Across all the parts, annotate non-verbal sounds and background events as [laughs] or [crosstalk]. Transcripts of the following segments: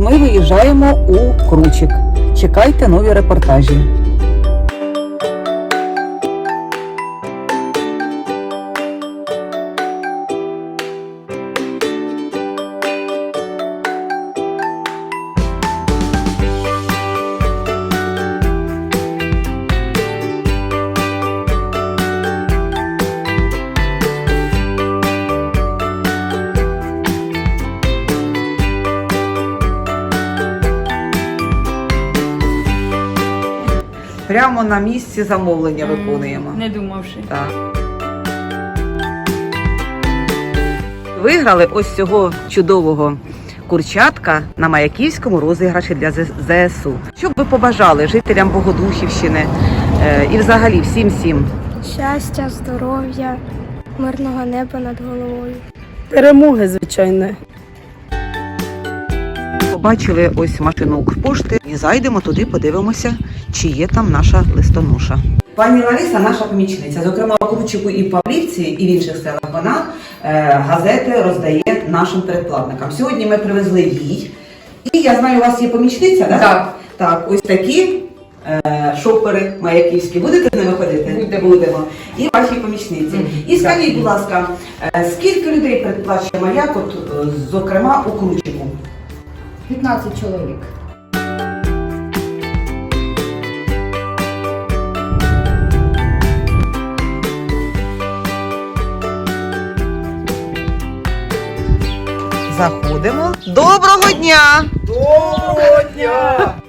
Ми виїжджаємо у Кручик. Чекайте нові репортажі. Прямо на місці замовлення виконуємо. Не думавши. Так. Виграли ось цього чудового курчатка на Маяківському розіграші для ЗСУ. Що б ви побажали жителям Богодухівщини е, і взагалі всім всім? Щастя, здоров'я, мирного неба над головою. Перемоги, звичайно. Побачили ось машину Укрпошти і зайдемо туди, подивимося, чи є там наша листоноша. Пані Лариса, наша помічниця, зокрема у Кручику і Павлівці, і в інших селах вона е, газети роздає нашим передплатникам. Сьогодні ми привезли їй. І я знаю, у вас є помічниця, да? Так. Так, ось такі е, шопери маяківські. Будете з ними ходити? Будемо. Будемо. І ваші помічниці. І скажіть, будь ласка, е, скільки людей передплачує маяк, от, е, зокрема у Кручику? 15 чоловік. Заходимо. Доброго дня! Доброго дня!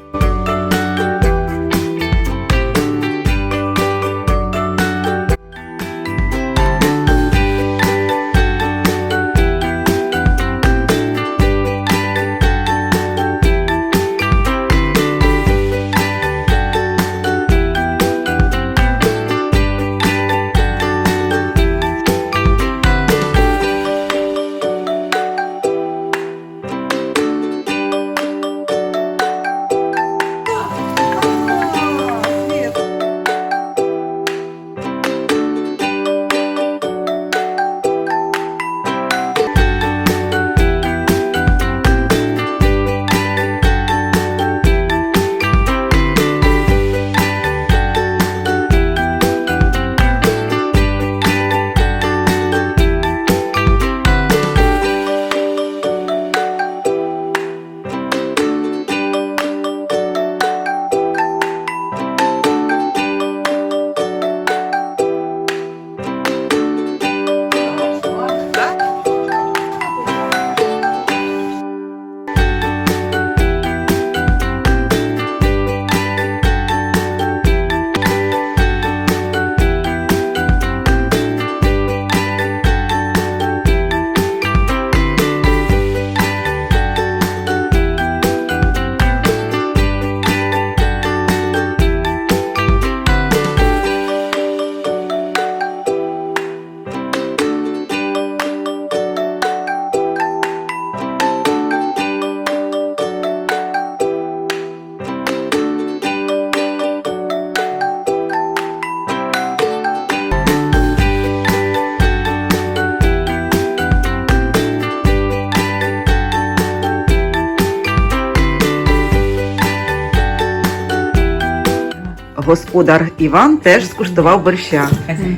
Господар Іван теж скуштував борща.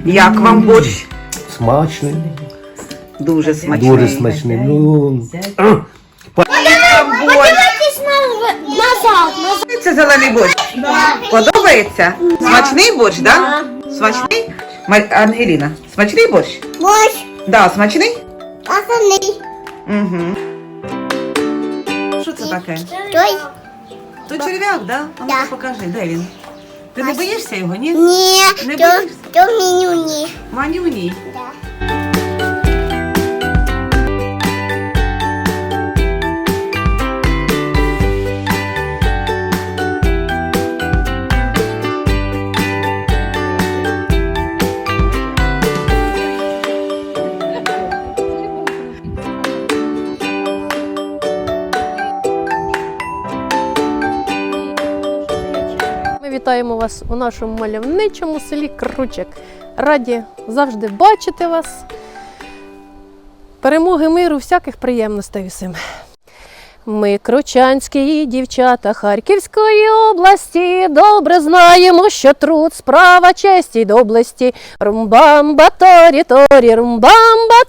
Як вам борщ? Смачний, Дуже смачний. дуже смачний. Ну. Це зелений борщ. Подобається? Смачний борщ, так? Смачний? Ангеліна, смачний борщ? Борщ, Да, смачний? основний. Угу. Що це таке? Той? То черв'як, да? А ну Да. покажи, де він? Ти не боїшся його, ні? Ні, Не то, боїшся? то меню ні. Манюній. Да. Вітаємо вас у нашому мальовничому селі Кручек. Раді завжди бачити вас. Перемоги миру, всяких приємностей усім. Ми, кручанські дівчата Харківської області, добре знаємо, що труд справа честі й доблесті. Румбамба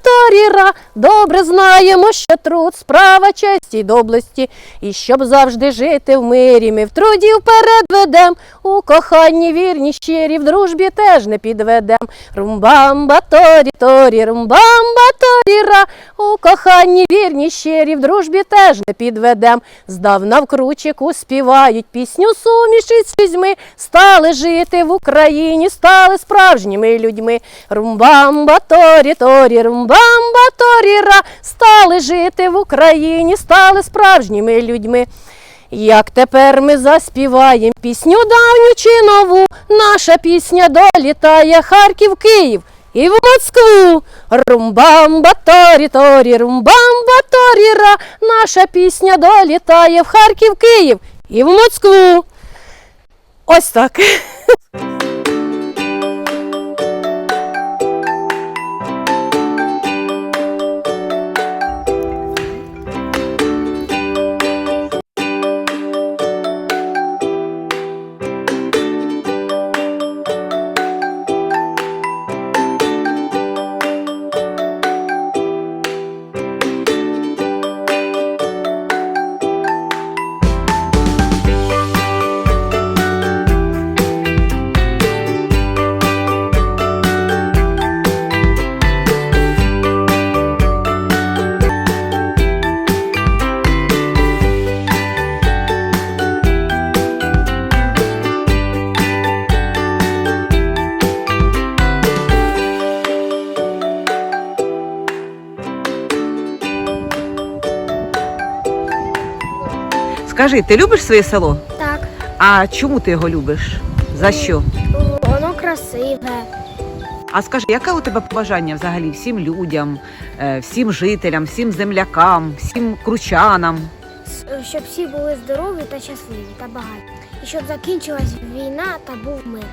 торі ра. Добре знаємо, що труд справа честі й доблесті. І щоб завжди жити в мирі, ми в труді вперед ведем. У коханні вірні щирі, в дружбі теж не підведем. Румбамба торі торі, румбамба торі ра. У коханні вірні щирі, в дружбі теж не підведем. Здавна в кручику співають пісню суміші з людьми. Стали жити в Україні, стали справжніми людьми. Румбамба торі торі, румбамба торі ра. Стали жити в Україні, стали справжніми людьми. Як тепер ми заспіваєм пісню давню чи нову, наша пісня долітає Харків, Київ і в Москву. Румбамба торі торі, румбамба торі ра. Наша пісня долітає в Харків, Київ і в Москву. Ось так. [laughs] Скажи, ти любиш своє село? Так, А чому ти його любиш? За що? воно красиве. А скажи, яке у тебе побажання взагалі всім людям, е, всім жителям, всім землякам, всім кручанам? Щоб всі були здорові та щасливі та багаті. І щоб закінчилась війна та був мир.